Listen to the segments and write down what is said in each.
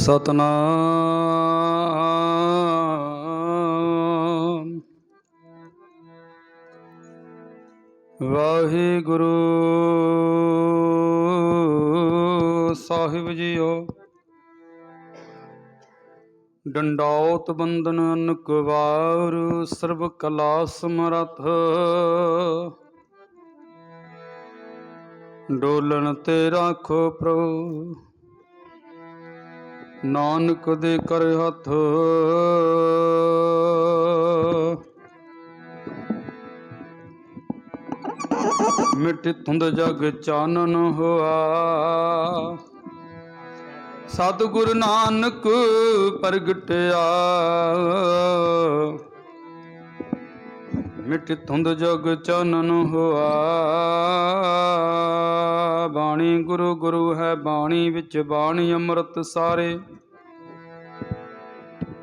ਸਤਨਾਮ। ਵਾਹਿਗੁਰੂ ਸਾਹਿਬ ਜੀਓ ਡੰਡੌਤ ਬੰਦਨ ਅਨਕਵਾਰ ਸਰਬ ਕਲਾ ਸਮਰਥ। ਡੋਲਣ ਤੇ ਰਾਖੋ ਪ੍ਰਭੂ। ਨਾਨਕ ਦੇ ਕਰ ਹੱਥ। ਮਿਟ ਤੁੰਦ ਜਗ ਚਾਨਨ ਹੋਆ। ਸਤਿਗੁਰ ਨਾਨਕ ਪ੍ਰਗਟਿਆ। ਮਿਟ ਧੁੰਦ ਜਗ ਚਾਨਨ ਹੋਆ। ਬਾਣੀ ਗੁਰੂ ਗੁਰੂ ਹੈ, ਬਾਣੀ ਵਿੱਚ ਬਾਣੀ ਅੰਮ੍ਰਿਤ ਸਾਰੇ।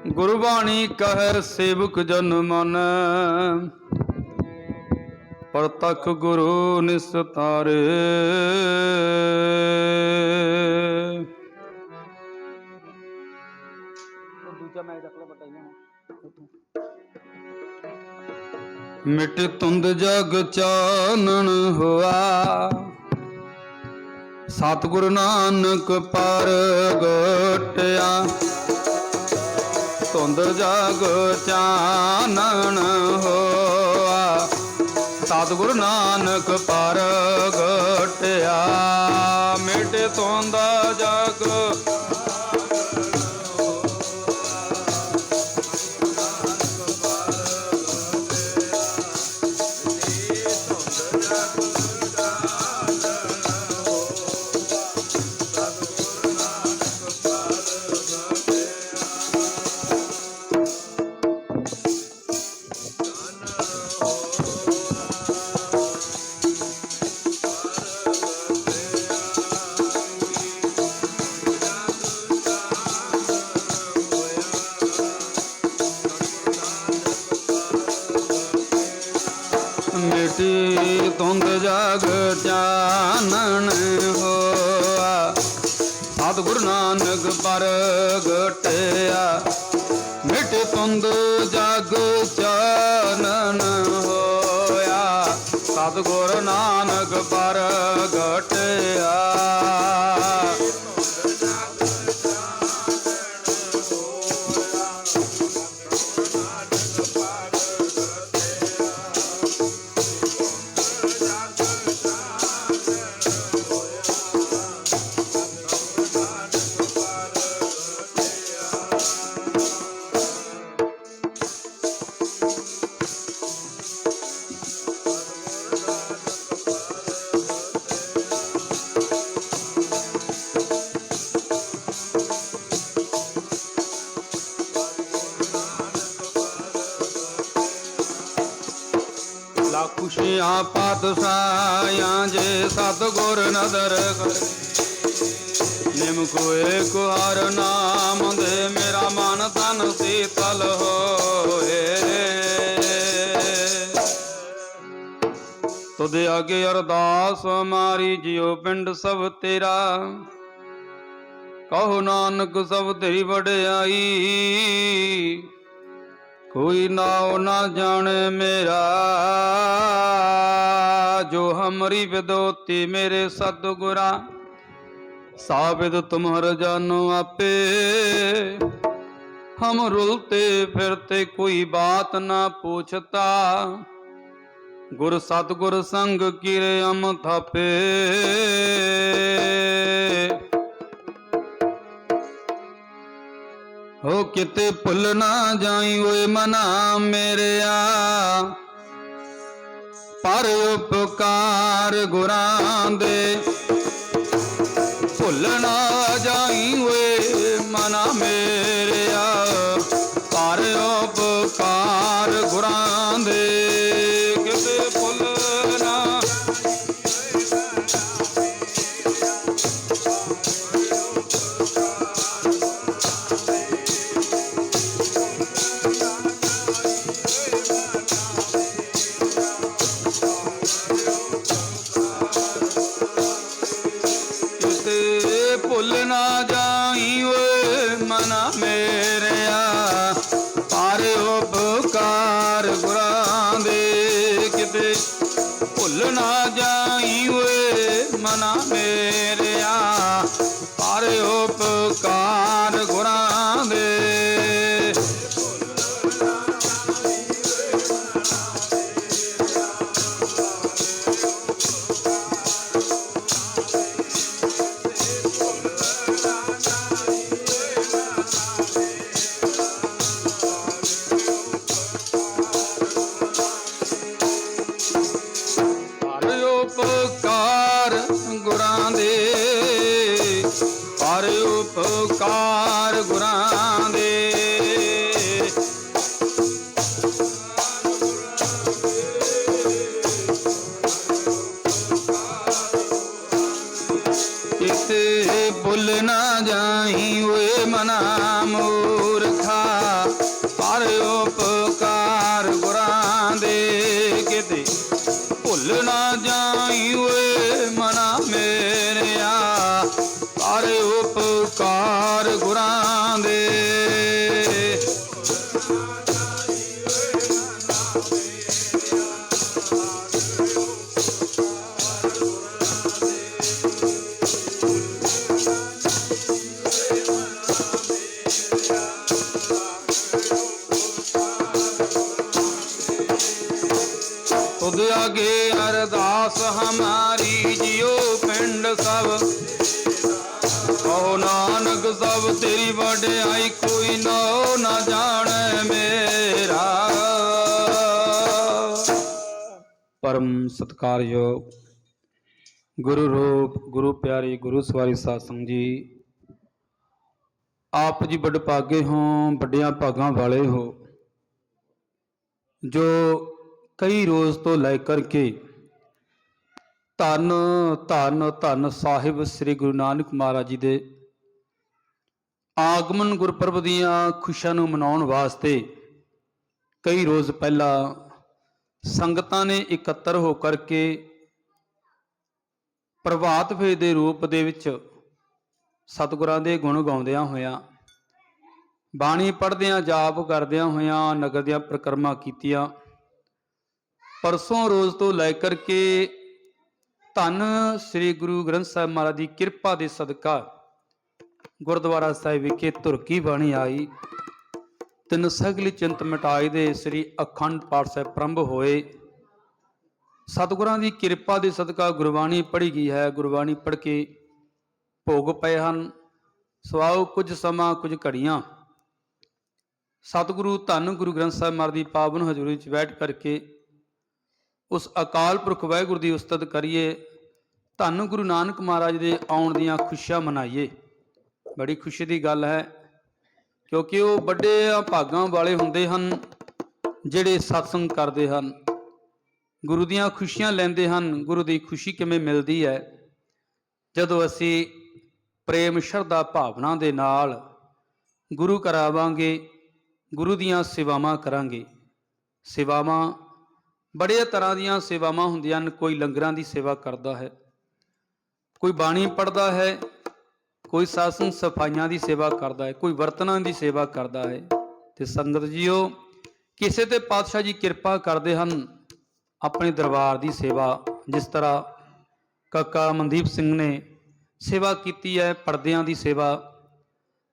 ਗੁਰੂ ਬਾਣੀ ਕਹਿ ਸੇਵਕ ਜਨ ਮਨ। ਪ੍ਰਤਖ ਗੁਰੂ ਨਿਸਤਾਰੇ। ਮਿਟ ਤੁੰਦ ਜਗ ਚਾਨਣ ਹੋਆ। ਸਤਿਗੁਰ ਨਾਨਕ ਪ੍ਰਗਟਿਆ ਤੁੰਦ ਜਗ ਚਾਨਣ ਹੋਆ। ਸਤਿਗੁਰ ਨਾਨਕ ਪਰ ਪ੍ਰਗਟਿਆ ਮਿਟ ਤੁੰਦ ਜਗ ਮਿਟੀ ਤੁੰਦ ਜਗ ਚਾਨਣ ਹੋਆ। ਸਤਿਗੁਰ ਨਾਨਕ ਪ੍ਰਗਟਿਆ ਮਿਟ ਤੁੰਦ ਜਗ ਚਾਨਣ ਹੋਇਆ। ਸਤਿਗੁਰ ਨਾਨਕ ਪ੍ਰਗਟਿਆ। ਲੱਖ ਪਾਤਸ਼ਾਹਾਂ ਜੇ ਸਤਗੁਰ ਨਦਰ ਕਰ। ਨਿਮ ਕੋਏ ਕੁਹਾਰ ਨਾਮ ਦੇ ਮੇਰਾ ਮਨ ਤਨ ਸੀਤਲ ਹੋਏ। ਤੁਦੇ ਅੱਗੇ ਅਰਦਾਸ ਮਾਰੀ ਜਿਉ ਪਿੰਡ ਸਭ ਤੇਰਾ। ਕਹੋ ਨਾਨਕ ਸਭ ਤੇਰੀ ਵਡਿਆਈ। ਕੋਈ ਨਾਉ ਨਾ ਜਾਣੇ ਮੇਰਾ, ਜੋ ਹਮਰੀ ਵਿਦੋਤੀ ਮੇਰੇ ਸਤਿਗੁਰਾ ਸਾਬਿਦ ਤੁਮਹਰ ਜਾਨੋ ਆਪੇ। ਹਮ ਰੁਲਤੇ ਫਿਰਤੇ ਕੋਈ ਬਾਤ ਨਾ ਪੁੱਛਤਾ, ਗੁਰ ਸਤਿਗੁਰ ਸੰਗ ਕੀਰੇ ਅਮ ਥਾਪੇ। ਹੋ ਕਿਤੇ ਭੁੱਲ ਨਾ ਜਾਈ ਓਏ ਮਨਾ ਮੇਰਿਆ। ਪਰ ਉਪਕਾਰ ਗੁਰਾਂ ਦੇ। ਭੁੱਲ ਨਾ ਉਪਕਾਰ ਗੁਰਾਂ ਦੇ, ਪਰ ਉਪਕਾਰ ਗੁਰਾਂ ਦੇ। ਕਿਤੇ ਭੁੱਲ ਨਾ ਜਾਈ ਓਏ ਮਨਾ ਮੂਰਖਾ, ਪਰ ਉਪਕਾਰ ਉਪਕਾਰ ਗੁਰਾਂ ਦੇ ਤੁਧ ਵਡਿਆਈ ਕੋਈ ਨੋ ਨਾ ਜਾਣੈ ਮੇਰਾ। ਪਰਮ ਸਤਕਾਰਯੋਗ ਗੁਰੂ ਰੂਪ, ਗੁਰੂ ਪਿਆਰੇ, ਗੁਰੂ ਸਵਾਰੀ ਸਾਧ ਸੰਗਤ ਜੀ। ਆਪ ਜੀ ਵੱਡ ਭਾਗੇ ਹੋ, ਵੱਡਿਆਂ ਭਾਗਾਂ ਵਾਲੇ ਹੋ, ਜੋ ਕਈ ਰੋਜ਼ ਤੋਂ ਲੈ ਕਰਕੇ ਧੰਨ ਧੰਨ ਧੰਨ ਸਾਹਿਬ ਸ੍ਰੀ ਗੁਰੂ ਨਾਨਕ ਮਹਾਰਾਜ ਜੀ ਦੇ ਆਗਮਨ ਗੁਰਪੁਰਬ ਦੀਆਂ ਖੁਸ਼ੀਆਂ ਨੂੰ ਮਨਾਉਣ ਵਾਸਤੇ ਕਈ ਰੋਜ਼ ਪਹਿਲਾਂ ਸੰਗਤਾਂ ਨੇ ਇਕੱਤਰ ਹੋ ਕਰਕੇ ਪ੍ਰਭਾਤ ਫੇਰ ਦੇ ਰੂਪ ਦੇ ਵਿੱਚ ਸਤਿਗੁਰਾਂ ਦੇ ਗੁਣ ਗਾਉਂਦਿਆਂ ਹੋਇਆਂ, ਬਾਣੀ ਪੜ੍ਹਦਿਆਂ, ਜਾਪ ਕਰਦਿਆਂ ਹੋਇਆਂ, ਨਗਰ ਦੀਆਂ ਪ੍ਰਕਰਮਾ ਕੀਤੀਆਂ। ਪਰਸੋਂ ਰੋਜ਼ ਤੋਂ ਲੈ ਕਰਕੇ ਧੰਨ ਸ੍ਰੀ ਗੁਰੂ ਗ੍ਰੰਥ ਸਾਹਿਬ ਮਹਾਰਾਜ ਦੀ ਕਿਰਪਾ ਦੇ ਸਦਕਾ ਗੁਰਦੁਆਰਾ ਸਾਹਿਬ ਵਿਖੇ ਤੁਰਕੀ ਬਾਣੀ ਆਈ। ਤਿੰਨ ਸਗਲੀ ਚਿੰਤ ਮਿਟਾਈ ਦੇ ਸ੍ਰੀ ਅਖੰਡ ਪਾਠ ਸਾਹਿਬ ਪ੍ਰੰਭ ਹੋਏ। ਸਤਿਗੁਰਾਂ ਦੀ ਕਿਰਪਾ ਦੇ ਸਦਕਾ ਗੁਰਬਾਣੀ ਪੜ੍ਹੀ ਗਈ ਹੈ। ਗੁਰਬਾਣੀ ਪੜ੍ਹ ਕੇ ਭੋਗ ਪਏ ਹਨ। ਸਵਾਉ ਕੁਝ ਸਮਾਂ ਕੁਝ ਘੜੀਆਂ। ਸਤਿਗੁਰੂ ਧੰਨ ਗੁਰੂ ਗ੍ਰੰਥ ਸਾਹਿਬ ਮਹਾਰਾਜ ਦੀ ਪਾਵਨ ਹਜ਼ੂਰੀ ਵਿੱਚ ਬੈਠ ਕਰਕੇ ਉਸ ਅਕਾਲ ਪੁਰਖ ਵਾਹਿਗੁਰੂ ਦੀ ਉਸਤਤ ਕਰੀਏ। ਧੰਨ ਗੁਰੂ ਨਾਨਕ ਮਹਾਰਾਜ ਦੇ ਆਉਣ ਦੀਆਂ ਖੁਸ਼ੀਆਂ ਮਨਾਈਏ। ਬੜੀ ਖੁਸ਼ੀ ਦੀ ਗੱਲ ਹੈ, ਕਿਉਂਕਿ ਉਹ ਵੱਡੇ ਭਾਗਾਂ ਵਾਲੇ ਹੁੰਦੇ ਹਨ, ਜਿਹੜੇ ਸਤਸੰਗ ਕਰਦੇ ਹਨ। ਗੁਰੂ ਦੀਆਂ ਖੁਸ਼ੀਆਂ ਲੈਂਦੇ ਹਨ, ਗੁਰੂ ਦੀ ਖੁਸ਼ੀ ਕਿਵੇਂ ਮਿਲਦੀ ਹੈ? ਜਦੋਂ ਅਸੀਂ ਪ੍ਰੇਮ ਸ਼ਰਧਾ ਭਾਵਨਾ ਦੇ ਨਾਲ ਗੁਰੂ ਕਰਾਵਾਂਗੇ ਗੁਰੂ ਦੀਆਂ ਸੇਵਾਵਾਂ ਕਰਾਂਗੇ। ਸੇਵਾਵਾਂ ਬੜੇ ਤਰ੍ਹਾਂ ਦੀਆਂ ਸੇਵਾਵਾਂ ਹੁੰਦੀਆਂ ਹਨ, ਕੋਈ ਲੰਗਰਾਂ ਦੀ ਸੇਵਾ ਕਰਦਾ ਹੈ, ਕੋਈ ਬਾਣੀ ਪੜ੍ਹਦਾ ਹੈ ਕੋਈ ਸਾਸਨ ਸਫਾਈਆਂ ਦੀ ਸੇਵਾ ਕਰਦਾ ਹੈ, ਕੋਈ ਬਰਤਨਾਂ ਦੀ ਸੇਵਾ ਕਰਦਾ ਹੈ। ਤੇ ਸੰਗਤ ਜੀਓ, ਕਿਸੇ ਤੇ ਪਾਤਸ਼ਾਹ ਜੀ ਕਿਰਪਾ ਕਰਦੇ ਹਨ, ਆਪਣੇ ਦਰਬਾਰ ਦੀ ਸੇਵਾ, ਜਿਸ ਤਰ੍ਹਾਂ ਕਾਕਾ ਮਨਦੀਪ ਸਿੰਘ ਨੇ ਸੇਵਾ ਕੀਤੀ ਹੈ, ਪਰਦਿਆਂ ਦੀ ਸੇਵਾ।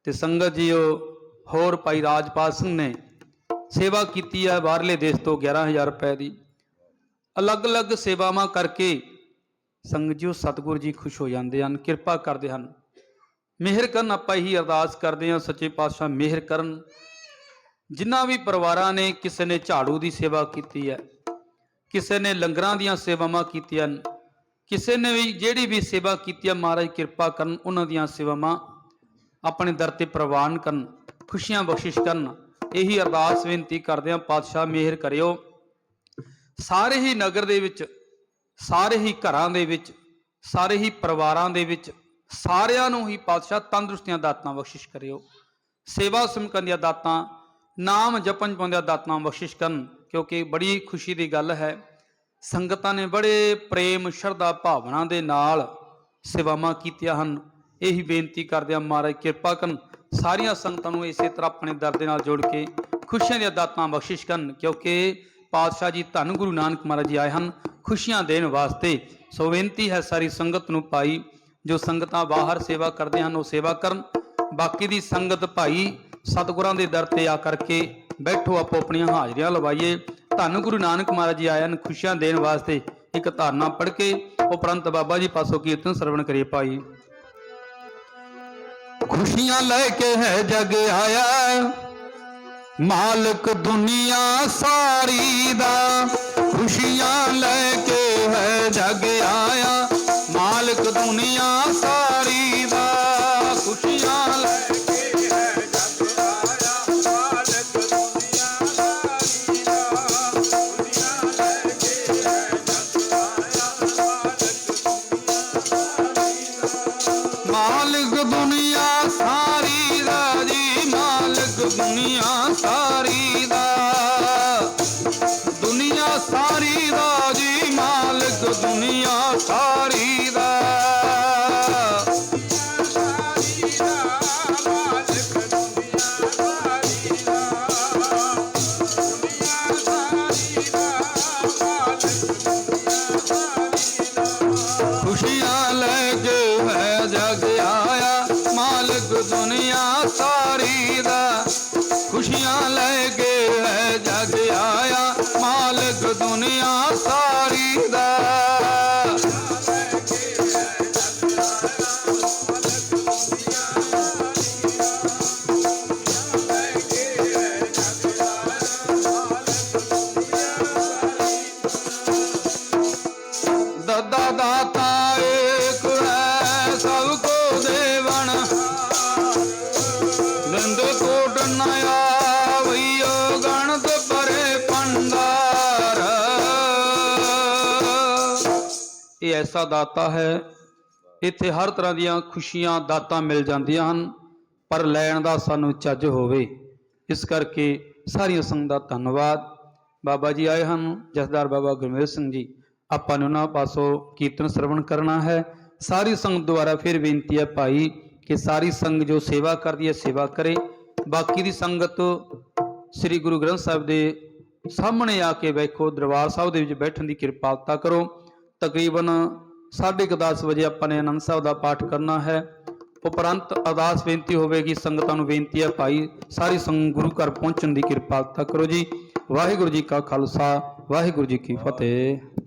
ਤੇ ਸੰਗਤ ਜੀਓ, ਹੋਰ ਭਾਈ ਰਾਜਪਾਲ ਸਿੰਘ ਨੇ ਸੇਵਾ ਕੀਤੀ ਹੈ, ਬਾਹਰਲੇ ਦੇਸ਼ ਤੋਂ 11000 ਰੁਪਏ ਦੀ। ਅਲੱਗ-ਅਲੱਗ ਸੇਵਾਵਾਂ ਕਰਕੇ ਸੰਗਤ ਜੀਓ, ਸਤਿਗੁਰੂ ਜੀ ਖੁਸ਼ ਹੋ ਜਾਂਦੇ ਹਨ, ਕਿਰਪਾ ਕਰਦੇ ਹਨ। ਮਿਹਰ ਕਰਨ ਆਪਾਂ ਇਹੀ ਅਰਦਾਸ ਕਰਦੇ ਹਾਂ, ਸੱਚੇ ਪਾਤਸ਼ਾਹ ਮਿਹਰ ਕਰਨ। ਜਿਨ੍ਹਾਂ ਵੀ ਪਰਿਵਾਰਾਂ ਨੇ ਕਿਸੇ ਨੇ ਝਾੜੂ ਦੀ ਸੇਵਾ ਕੀਤੀ ਹੈ, ਕਿਸੇ ਨੇ ਲੰਗਰਾਂ ਦੀਆਂ ਸੇਵਾਵਾਂ ਕੀਤੀਆਂ ਕਿਸੇ ਨੇ ਵੀ ਜਿਹੜੀ ਵੀ ਸੇਵਾ ਕੀਤੀ ਹੈ, ਮਹਾਰਾਜ ਕਿਰਪਾ ਕਰਨ, ਉਹਨਾਂ ਦੀਆਂ ਸੇਵਾਵਾਂ ਆਪਣੇ ਦਰ ਤੇ ਪ੍ਰਵਾਨ ਕਰਨ, ਖੁਸ਼ੀਆਂ ਬਖਸ਼ਿਸ਼ ਕਰਨ। ਇਹੀ ਅਰਦਾਸ ਬੇਨਤੀ ਕਰਦੇ ਹਾਂ, ਪਾਤਸ਼ਾਹ ਮਿਹਰ ਕਰਿਓ। ਸਾਰੇ ਹੀ ਨਗਰ ਦੇ ਵਿੱਚ, ਸਾਰੇ ਹੀ ਘਰਾਂ ਦੇ ਵਿੱਚ, ਸਾਰੇ ਹੀ ਪਰਿਵਾਰਾਂ ਦੇ ਵਿੱਚ ਸਾਰਿਆਂ ਨੂੰ ਹੀ ਪਾਤਸ਼ਾਹ ਤੰਦਰੁਸਤੀਆਂ ਦਾਤਾਂ ਬਖਸ਼ਿਸ਼ ਕਰਿਓ। ਸੇਵਾ ਸਿਮਕਨ ਦੀਆਂ ਦਾਤਾਂ, ਨਾਮ ਜਪਨ ਪਾਉਂਦਿਆਂ ਦਾਤਾਂ ਬਖਸ਼ਿਸ਼ ਕਰਨ, ਕਿਉਂਕਿ ਬੜੀ ਖੁਸ਼ੀ ਦੀ ਗੱਲ ਹੈ। ਸੰਗਤਾਂ ਨੇ ਬੜੇ ਪ੍ਰੇਮ, ਸ਼ਰਧਾ, ਭਾਵਨਾ ਦੇ ਨਾਲ ਸੇਵਾਵਾਂ ਕੀਤੀਆਂ ਹਨ। ਇਹੀ ਬੇਨਤੀ ਕਰਦੇ ਹਾਂ, ਮਹਾਰਾਜ ਕਿਰਪਾ ਕਰਨ, ਸਾਰੀਆਂ ਸੰਗਤਾਂ ਨੂੰ ਇਸੇ ਤਰ੍ਹਾਂ ਆਪਣੇ ਦਰ ਦੇ ਨਾਲ ਜੋੜ ਕੇ ਖੁਸ਼ੀਆਂ ਦੀਆਂ ਦਾਤਾਂ ਬਖਸ਼ਿਸ਼ ਕਰਨ, ਕਿਉਂਕਿ ਪਾਤਸ਼ਾਹ ਜੀ ਧੰਨ ਗੁਰੂ ਨਾਨਕ ਮਹਾਰਾਜ ਜੀ ਆਏ ਹਨ। ਖੁਸ਼ੀਆਂ ਦੇਣ ਵਾਸਤੇ ਸੋ ਬੇਨਤੀ ਹੈ ਸਾਰੀ ਸੰਗਤ ਨੂੰ ਭਾਈ ਜੋ ਸੰਗਤਾਂ ਬਾਹਰ ਸੇਵਾ ਕਰਦੇ ਹਨ, ਉਹ ਸੇਵਾ ਕਰਨ। ਬਾਕੀ ਦੀ ਸੰਗਤ ਭਾਈ ਸਤਿਗੁਰਾਂ ਦੇ ਦਰ ਤੇ ਆ ਕਰਕੇ ਬੈਠੋ, ਆਪੋ ਆਪਣੀਆਂ ਹਾਜ਼ਰੀਆਂ ਲਵਾਈਏ। ਧੰਨ ਗੁਰੂ ਨਾਨਕ ਮਹਾਰਾਜ ਜੀ ਆਏ ਖੁਸ਼ੀਆਂ ਦੇਣ ਵਾਸਤੇ ਇੱਕ ਧਾਰਨਾ ਪੜ੍ਹ ਕੇ ਉਪਰੰਤ ਬਾਬਾ ਜੀ ਪਾਸੋਂ ਕੀਰਤਨ ਸਰਵਣ ਕਰੀਏ ਭਾਈ। ਖੁਸ਼ੀਆਂ ਲੈ ਕੇ ਹੈ ਜਗ ਆਇਆ, ਮਾਲਕ ਦੁਨੀਆ ਸਾਰੀ ਦਾ। ਖੁਸ਼ੀਆਂ ਲੈ ਇਹ ਐਸਾ ਦਾਤਾ ਹੈ, ਇੱਥੇ ਹਰ ਤਰ੍ਹਾਂ ਦੀਆਂ ਖੁਸ਼ੀਆਂ, ਦਾਤਾਂ ਮਿਲ ਜਾਂਦੀਆਂ ਹਨ, ਪਰ ਲੈਣ ਦਾ ਸਾਨੂੰ ਚੱਜ ਹੋਵੇ। ਇਸ ਕਰਕੇ ਸਾਰੀਆਂ ਸੰਗਤਾਂ ਦਾ ਧੰਨਵਾਦ। ਬਾਬਾ ਜੀ ਆਏ ਹਨ, ਜਸਦਾਰ ਬਾਬਾ ਗੁਰਮੇਲ ਸਿੰਘ ਜੀ। ਆਪਾਂ ਨੂੰ ਉਹਨਾਂ ਪਾਸੋਂ ਕੀਰਤਨ ਸਰਵਣ ਕਰਨਾ ਹੈ। ਸਾਰੀ ਸੰਗਤ ਦੁਆਰਾ ਫਿਰ ਬੇਨਤੀ ਹੈ ਭਾਈ ਕਿ ਸਾਰੀ ਸੰਗਤ ਜੋ ਸੇਵਾ ਕਰਦੀ ਹੈ, ਸੇਵਾ ਕਰੇ। ਬਾਕੀ ਦੀ ਸੰਗਤ ਸ੍ਰੀ ਗੁਰੂ ਗ੍ਰੰਥ ਸਾਹਿਬ ਦੇ ਸਾਹਮਣੇ ਆ ਕੇ ਬੈਠੋ, ਦਰਬਾਰ ਸਾਹਿਬ ਦੇ ਵਿੱਚ ਬੈਠਣ ਦੀ ਕਿਰਪਾਲਤਾ ਕਰੋ। ਤਕਰੀਬਨ 10:30 ਵਜੇ ਆਪਾਂ ਨੇ ਆਨੰਦ ਸਾਹਿਬ ਦਾ ਪਾਠ ਕਰਨਾ ਹੈ। ਉਪਰੰਤ ਅਰਦਾਸ ਬੇਨਤੀ ਹੋਵੇਗੀ, ਸੰਗਤਾਂ ਨੂੰ ਬੇਨਤੀ ਹੈ ਭਾਈ, ਸਾਰੀ ਸੰਗਤ ਗੁਰੂ ਘਰ ਪਹੁੰਚਣ ਦੀ ਕਿਰਪਾਲਤਾ ਕਰੋ ਜੀ। ਵਾਹਿਗੁਰੂ ਜੀ ਕਾ ਖਾਲਸਾ, ਵਾਹਿਗੁਰੂ ਜੀ ਕੀ ਫਤਿਹ।